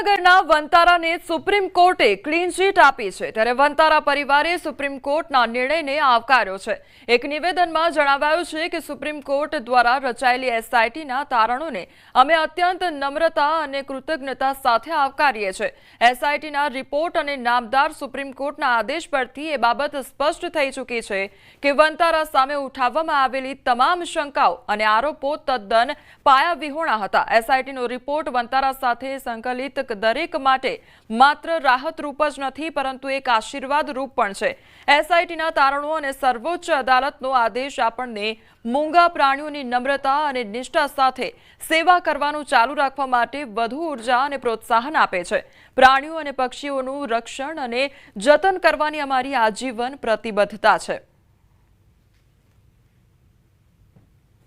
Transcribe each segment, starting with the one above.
ભાવનગરના વંતારાને સુપ્રીમ કોર્ટે ક્લીન ચીટ આપી છે. ત્યારે વંતારા પરિવારે સુપ્રીમ કોર્ટના નિર્ણયને આવકાર્યો છે. એક નિવેદનમાં જણાવાયું છે કે સુપ્રીમ કોર્ટ દ્વારા રચાયેલી એસઆઈટીના તારણોને અમે અત્યંત નમ્રતા અને કૃતજ્ઞતા સાથે આવકારીએ છીએ એસઆઈટીના રિપોર્ટ અને નામદાર સુપ્રીમ કોર્ટના આદેશ પરથી એ બાબત સ્પષ્ટ થઈ ચૂકી છે કે વંતારા સામે ઉઠાવવામાં આવેલી તમામ શંકાઓ અને આરોપો તદ્દન પાયાવિહોણા હતા. એસઆઈટીનો રિપોર્ટ વંતારા સાથે સંકલિત દરેક માટે માત્ર રાહતરૂપ જ નથી, પરંતુ એક આશીર્વાદ રૂપ પણ છે. એસઆઈટીના તારણો અને સર્વોચ્ચ અદાલતનો આદેશ આપણને મૂંગા પ્રાણીઓની નમ્રતા અને નિષ્ઠા સાથે સેવા કરવાનું ચાલુ રાખવા માટે વધુ ઊર્જા અને પ્રોત્સાહન આપે છે. પ્રાણીઓ અને પક્ષીઓનું રક્ષણ અને જતન કરવાની અમારી આજીવન પ્રતિબદ્ધતા છે.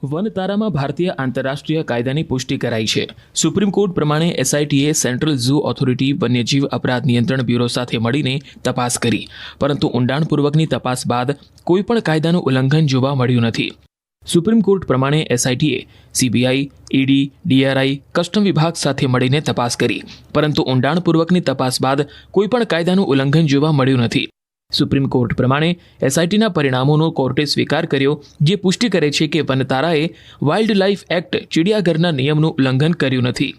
વનતારામાં ભારતીય આંતરરાષ્ટ્રીય કાયદાની પુષ્ટિ કરાઈ છે. સુપ્રીમ કોર્ટ પ્રમાણે એસઆઈટીએ સેન્ટ્રલ ઝૂ ઓથોરિટી, વન્યજીવ અપરાધ નિયંત્રણ બ્યુરો સાથે મળીને તપાસ કરી. પરંતુ ઊંડાણપૂર્વકની તપાસ બાદ કોઈપણ કાયદાનું ઉલ્લંઘન જોવા મળ્યું નથી. સુપ્રીમ કોર્ટ પ્રમાણે એસઆઈટીએ સીબીઆઈ ઈડી ડીઆરઆઈ કસ્ટમ વિભાગ સાથે મળીને તપાસ કરી. પરંતુ ઊંડાણપૂર્વકની તપાસ બાદ કોઈપણ કાયદાનું ઉલ્લંઘન જોવા મળ્યું નથી. સુપ્રીમ કોર્ટ પ્રમાણે એસઆઈટીના પરિણામોનો કોર્ટે સ્વીકાર કર્યો, જે પુષ્ટિ કરે છે કે વનતારાએ વાઇલ્ડ લાઇફ એક્ટ ચિડિયાઘરના નિયમનું ઉલ્લંઘન કર્યું નથી.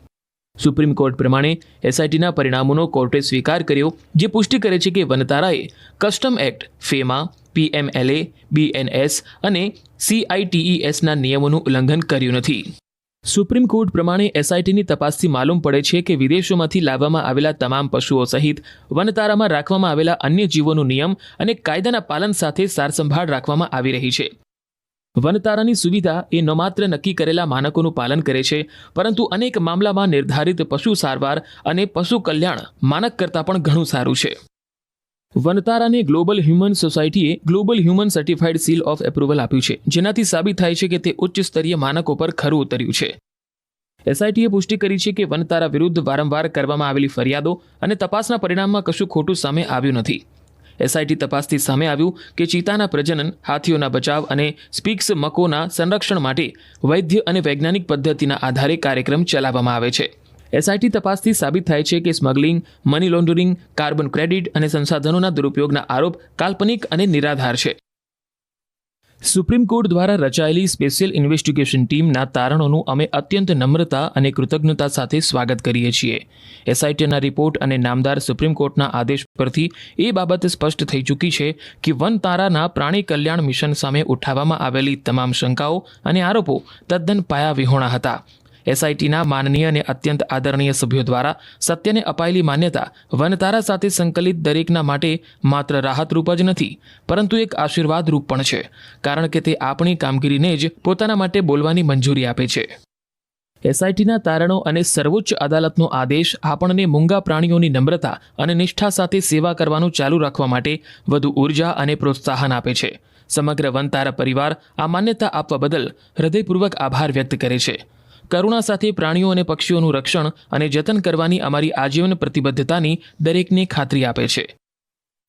સુપ્રીમ કોર્ટ પ્રમાણે એસઆઈટીના પરિણામોનો કોર્ટે સ્વીકાર કર્યો, જે પુષ્ટિ કરે છે કે વનતારાએ custom act FEMA PMLA BNS અને સીઆઈટીઈએસના નિયમોનું ઉલ્લંઘન કર્યું નથી. સુપ્રીમ કોર્ટ પ્રમાણે એસઆઈટીની તપાસથી માલુમ પડે છે કે વિદેશોમાંથી લાવવામાં આવેલા તમામ પશુઓ સહિત વનતારામાં રાખવામાં આવેલા અન્ય જીવોનું નિયમ અને કાયદાના પાલન સાથે સારસંભાળ રાખવામાં આવી રહી છે. વનતારાની સુવિધા એ ન માત્ર નક્કી કરેલા માનકોનું પાલન કરે છે, પરંતુ અનેક મામલામાં નિર્ધારિત પશુ સારવાર અને પશુ કલ્યાણ માનક કરતાં પણ ઘણું સારું છે. વનતારાને global human સોસાયટીએ global human certified seal of approval આપ્યું છે, જેનાથી સાબિત થાય છે કે તે ઉચ્ચ સ્તરીય માનકો પર ખરું ઉતર્યું છે. એસઆઈટીએ પુષ્ટિ કરી છે કે વનતારા વિરુદ્ધ વારંવાર કરવામાં આવેલી ફરિયાદો અને તપાસના પરિણામમાં કશું ખોટું સામે આવ્યું નથી. એસઆઈટી તપાસથી સામે આવ્યું કે ચિતાના પ્રજનન, હાથીઓના બચાવ અને સ્પીક્સ મકોના સંરક્ષણ માટે વૈદ્ય અને વૈજ્ઞાનિક પદ્ધતિના આધારે કાર્યક્રમ ચલાવવામાં આવે છે. એસઆઈટી તપાસથી સાબિત થાય છે કે smuggling money laundering carbon credit અને સંસાધનોના દુરુપયોગના આરોપ કાલ્પનિક અને નિરાધાર છે. સુપ્રીમ કોર્ટ દ્વારા રચાયેલી સ્પેશિયલ ઇન્વેસ્ટિગેશન ટીમના તારણોનું અમે અત્યંત નમ્રતા અને કૃતજ્ઞતા સાથે સ્વાગત કરીએ છીએ. એસઆઈટીના રિપોર્ટ અને નામદાર સુપ્રીમ કોર્ટના આદેશ પરથી એ બાબત સ્પષ્ટ થઈ ચૂકી છે કે વન તારાના પ્રાણી કલ્યાણ મિશન સામે ઉઠાવવામાં આવેલી તમામ શંકાઓ અને આરોપો તદ્દન પાયાવિહોણા હતા. એસઆઈટીના માનનીય અને અત્યંત આદરણીય સભ્યો દ્વારા સત્યને અપાયેલી માન્યતા વનતારા સાથે સંકલિત દરેકના માટે માત્ર રાહતરૂપ જ નથી, પરંતુ એક આશીર્વાદરૂપ પણ છે, કારણ કે તે આપણી કામગીરીને જ પોતાના માટે બોલવાની મંજૂરી આપે છે. એસઆઈટીના તારણો અને સર્વોચ્ચ અદાલતનો આદેશ આપણને મૂંગા પ્રાણીઓની નમ્રતા અને નિષ્ઠા સાથે સેવા કરવાનું ચાલુ રાખવા માટે વધુ ઊર્જા અને પ્રોત્સાહન આપે છે. સમગ્ર વનતારા પરિવાર આ માન્યતા આપવા બદલ હૃદયપૂર્વક આભાર વ્યક્ત કરે છે. કરુણા સાથે પ્રાણીઓ અને પક્ષીઓનું રક્ષણ અને જતન કરવાની અમારી આજીવન પ્રતિબદ્ધતાની દરેકને ખાતરી આપે છે.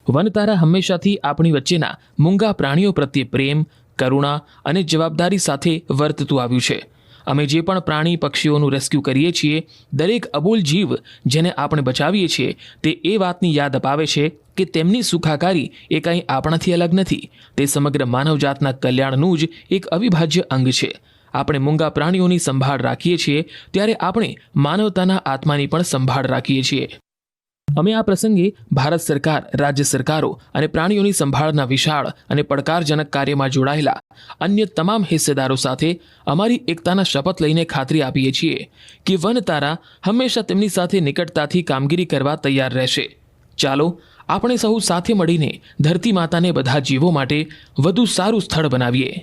વનતારા હંમેશાથી આપણી વચ્ચેના મૂંગા પ્રાણીઓ પ્રત્યે પ્રેમ, કરુણા અને જવાબદારી સાથે વર્તતું આવ્યું છે. અમે જે પણ પ્રાણી પક્ષીઓનું રેસ્ક્યુ કરીએ છીએ, દરેક અબોલ જીવ જેને આપણે બચાવીએ છીએ, તે એ વાતની યાદ અપાવે છે કે તેમની સુખાકારી એ કંઈ આપણાથી અલગ નથી. તે સમગ્ર માનવજાતના કલ્યાણનું જ એક અવિભાજ્ય અંગ છે. આપણે મૂંગા પ્રાણીઓની સંભાળ રાખીએ છીએ, ત્યારે આપણે માનવતાના આત્માની પણ સંભાળ રાખીએ છીએ. અમે આ પ્રસંગે ભારત સરકાર, રાજ્ય સરકારો અને પ્રાણીઓની સંભાળના વિશાળ અને પડકારજનક કાર્યમાં જોડાયેલા અન્ય તમામ હિસ્સેદારો સાથે અમારી એકતાના શપથ લઈને ખાતરી આપીએ છીએ કે વનતારા હંમેશા તેમની સાથે નિકટતાથી કામગીરી કરવા તૈયાર રહેશે. ચાલો, આપણે સૌ સાથે મળીને ધરતી માતાને બધા જીવો માટે વધુ સારું સ્થળ બનાવીએ.